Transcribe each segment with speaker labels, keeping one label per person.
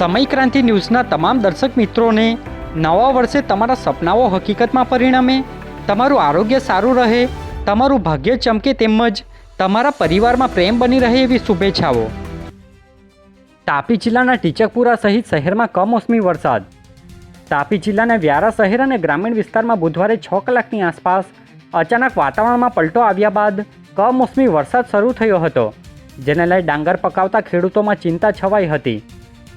Speaker 1: સમય ક્રાંતિ ન્યૂઝના તમામ દર્શક મિત્રોને, નવા વર્ષે તમારા સપનાઓ હકીકતમાં પરિણમે, તમારું આરોગ્ય સારું રહે, તમારું ભાગ્ય ચમકે તેમજ તમારા પરિવારમાં પ્રેમ બની રહે એવી શુભેચ્છાઓ. તાપી જિલ્લાના ટીચકપુરા સહિત શહેરમાં કમોસમી વરસાદ. તાપી જિલ્લાના વ્યારા શહેર અને ગ્રામીણ વિસ્તારમાં બુધવારે છ કલાકની આસપાસ અચાનક વાતાવરણમાં પલટો આવ્યા બાદ કમોસમી વરસાદ શરૂ થયો હતો, જેને લઈ ડાંગર પકાવતા ખેડૂતોમાં ચિંતા છવાઈ હતી.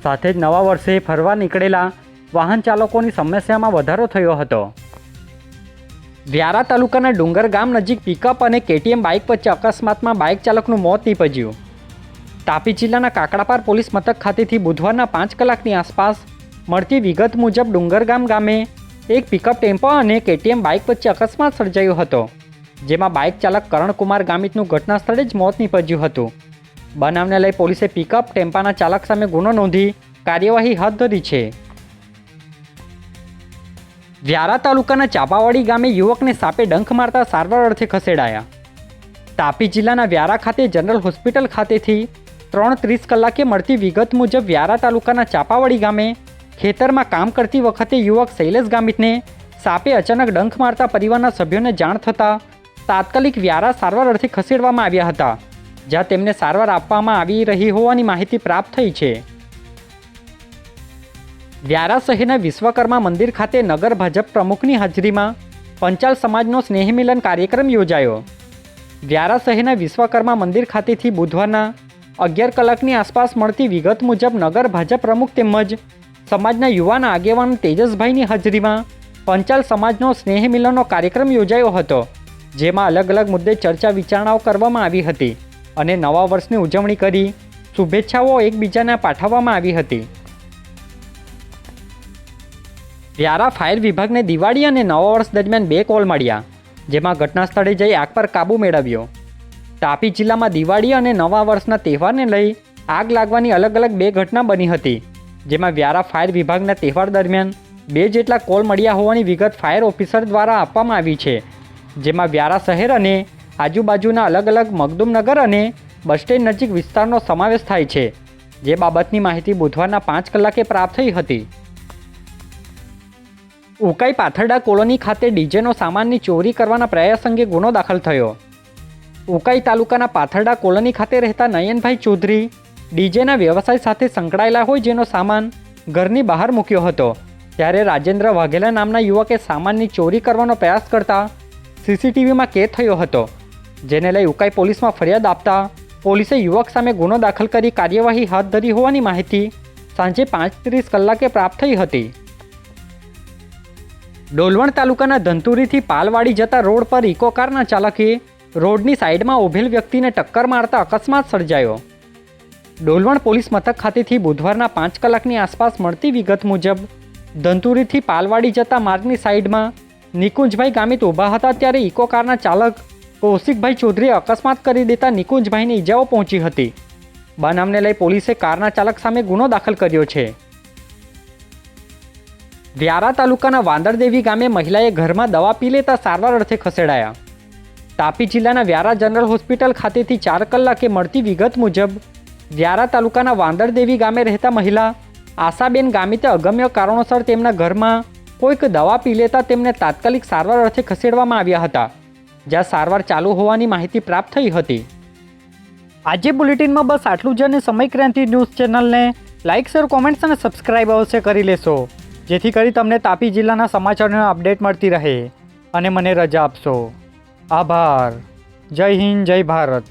Speaker 1: સાથે જ નવા વર્ષે ફરવા નીકળેલા વાહન ચાલકોની સમસ્યામાં વધારો થયો હતો. વ્યારા તાલુકાના ડુંગર ગામ નજીક પિકઅપ અને કેટીએમ બાઇક વચ્ચે અકસ્માતમાં બાઇક ચાલકનું મોત નીપજ્યું. તાપી જિલ્લાના કાકડાપાર પોલીસ મથક ખાતેથી બુધવારના પાંચ કલાકની આસપાસ મળતી વિગત મુજબ ડુંગરગામ ગામે એક પિકઅપ ટેમ્પો અને કેટીએમ બાઇક વચ્ચે અકસ્માત સર્જાયો હતો, જેમાં બાઇક ચાલક કરણકુમાર ગામિતનું ઘટના સ્થળે જ મોત નીપજ્યું હતું. બનાવને લઈ પોલીસે પિકઅપ ટેમ્પાના ચાલક સામે ગુનો નોંધી કાર્યવાહી હાથ ધરી છે. વ્યારા તાલુકાના ચાપાવાડી ગામે યુવકને સાપે ડંખ મારતા સારવાર અર્થે ખસેડાયા. તાપી જિલ્લાના વ્યારા ખાતે જનરલ હોસ્પિટલ ખાતેથી ત્રણ ત્રીસ કલાકે મળતી વિગત મુજબ વ્યારા તાલુકાના ચાપાવાડી ગામે ખેતરમાં કામ કરતી વખતે યુવક શૈલેષ ગામિતને સાપે અચાનક ડંખ મારતા પરિવારના સભ્યોને જાણ થતાં તાત્કાલિક વ્યારા સારવાર અર્થે ખસેડવામાં આવ્યા હતા. જ્યાં તેમને સારવાર આપવામાં આવી રહી હોવાની માહિતી પ્રાપ્ત થઈ છે. વ્યારા શહેરના વિશ્વકર્મા મંદિર ખાતે નગર ભાજપ પ્રમુખની હાજરીમાં પંચાલ સમાજનો સ્નેહ મિલન કાર્યક્રમ યોજાયો. વ્યારા શહેરના વિશ્વકર્મા મંદિર ખાતેથી બુધવારના અગિયાર કલાકની આસપાસ મળતી વિગત મુજબ નગર ભાજપ પ્રમુખ તેમજ સમાજના યુવાન આગેવાન તેજસભાઈની હાજરીમાં પંચાલ સમાજનો સ્નેહ મિલનનો કાર્યક્રમ યોજાયો હતો, જેમાં અલગ અલગ મુદ્દે ચર્ચા વિચારણાઓ કરવામાં આવી હતી. અને નવા વર્ષની ઉજવણી કરી શુભેચ્છાઓ એકબીજાને પાઠવવામાં આવી હતી. વ્યારા ફાયર વિભાગને દિવાળી અને નવા વર્ષ દરમિયાન બે કોલ મળ્યા, જેમાં ઘટના સ્થળે જઈ આગ પર કાબૂ મેળવ્યો. તાપી જિલ્લામાં દિવાળી અને નવા વર્ષના તહેવારને લઈ આગ લાગવાની અલગ અલગ બે ઘટના બની હતી, જેમાં વ્યારા ફાયર વિભાગના તહેવાર દરમિયાન બે જેટલા કોલ મળ્યા હોવાની વિગત ફાયર ઓફિસર દ્વારા આપવામાં આવી છે, જેમાં વ્યારા શહેર અને આજુબાજુના અલગ અલગ મગદુમનગર અને બસ સ્ટેન્ડ નજીક વિસ્તારનો સમાવેશ થાય છે, જે બાબતની માહિતી બુધવારના પાંચ કલાકે પ્રાપ્ત થઈ હતી. ઉકાઈ પાથરડા કોલોની ખાતે ડીજેનો સામાનની ચોરી કરવાના પ્રયાસ અંગે ગુનો દાખલ થયો. ઉકાઈ તાલુકાના પાથરડા કોલોની ખાતે રહેતા નયનભાઈ ચૌધરી ડીજેના વ્યવસાય સાથે સંકળાયેલા હોય જેનો સામાન ઘરની બહાર મૂક્યો હતો. ત્યારે રાજેન્દ્ર વાઘેલા નામના યુવકે સામાનની ચોરી કરવાનો પ્રયાસ કરતા સીસીટીવીમાં કેદ થયો હતો. જેને લઈ ઉકાઈ પોલીસમાં ફરિયાદ આપતા પોલીસે યુવક સામે ગુનો દાખલ કરી કાર્યવાહી હાથ ધરી હોવાની માહિતી સાંજે પાંચ ત્રીસ કલાકે પ્રાપ્ત થઈ હતી. ડોલવણ તાલુકાના ધંતુરીથી પાલવાડી જતા રોડ પર ઇકો કારના ચાલકે રોડની સાઈડમાં ઊભેલ વ્યક્તિને ટક્કર મારતા અકસ્માત સર્જાયો. ડોલવણ પોલીસ મથક ખાતેથી બુધવારના પાંચ કલાકની આસપાસ મળતી વિગત મુજબ ધંતુરીથી પાલવાડી જતા માર્ગની સાઈડમાં નિકુંજભાઈ ગામિત ઊભા હતા ત્યારે ઇકો કારના ચાલક કૌશિકભાઈ ચૌધરીએ અકસ્માત કરી દેતા નિકુંજભાઈને ઈજાઓ પહોંચી હતી. બનાવને લઈ પોલીસે કારના ચાલક સામે ગુનો દાખલ કર્યો છે. વ્યારા તાલુકાના વાંદરદેવી ગામે મહિલાએ ઘરમાં દવા પી લેતા સારવાર અર્થે ખસેડાયા. તાપી જિલ્લાના વ્યારા જનરલ હોસ્પિટલ ખાતેથી ચાર કલાકે મળતી વિગત મુજબ, વ્યારા તાલુકાના વાંદરદેવી ગામે રહેતા મહિલા આશાબેન ગામિતે અગમ્ય કારણોસર તેમના ઘરમાં કોઈક દવા પી લેતા તેમને તાત્કાલિક સારવાર અર્થે ખસેડવામાં આવ્યા હતા. જ્યાં સારવાર ચાલુ હોવાની માહિતી પ્રાપ્ત થઈ હતી. આજે બુલેટિનમાં બસ આટલું જ અને સમય ક્રાંતિ ન્યૂઝ ચેનલને લાઇક શેર, કોમેન્ટ્સ અને સબસ્ક્રાઇબ અવશ્ય કરી લેશો. જેથી કરી તમને તાપી જિલ્લાના સમાચારોની અપડેટ મળતી રહે. અને મને રજા આપશો. આભાર. જય હિન્દ, જય ભારત.